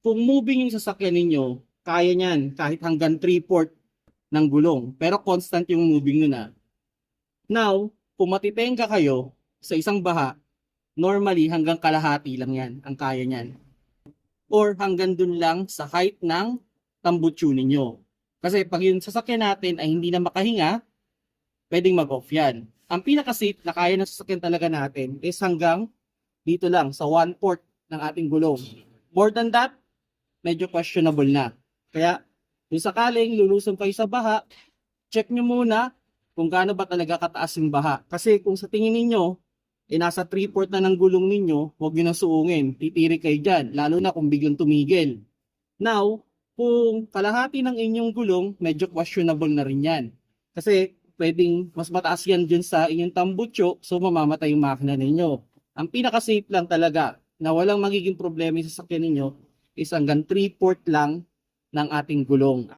kung moving yung sasakyan ninyo, kaya niyan kahit hanggang 3-port ng gulong. Pero constant yung moving nun ah. Now, kung matitenga kayo sa isang baha, normally hanggang kalahati lang yan ang kaya niyan. Or hanggang dun lang sa height ng tambutso ninyo. Kasi pag yung sasakyan natin ay hindi na makahinga, pwedeng mag-off yan. Ang pinaka-safe na kaya ng sasakyan talaga natin is hanggang dito lang sa one port ng ating gulong. More than that, medyo questionable na. Kaya kung sakaling lulusong kayo sa baha, check nyo muna kung gaano ba talaga kataas yung baha. Kasi kung sa tingin ninyo, eh nasa 3 port na ng gulong ninyo, huwag nyo na suungin. Titiri kayo dyan, lalo na kung biglang tumigil. Now, kung kalahati ng inyong gulong, medyo questionable na rin yan. Kasi pwedeng mas mataas yan dyan sa inyong tambutso, so mamamatay yung makina ninyo. Ang pinaka-safe lang talaga na walang magiging problema sa sasakyan ninyo is hanggang 3 port lang ng ating gulong.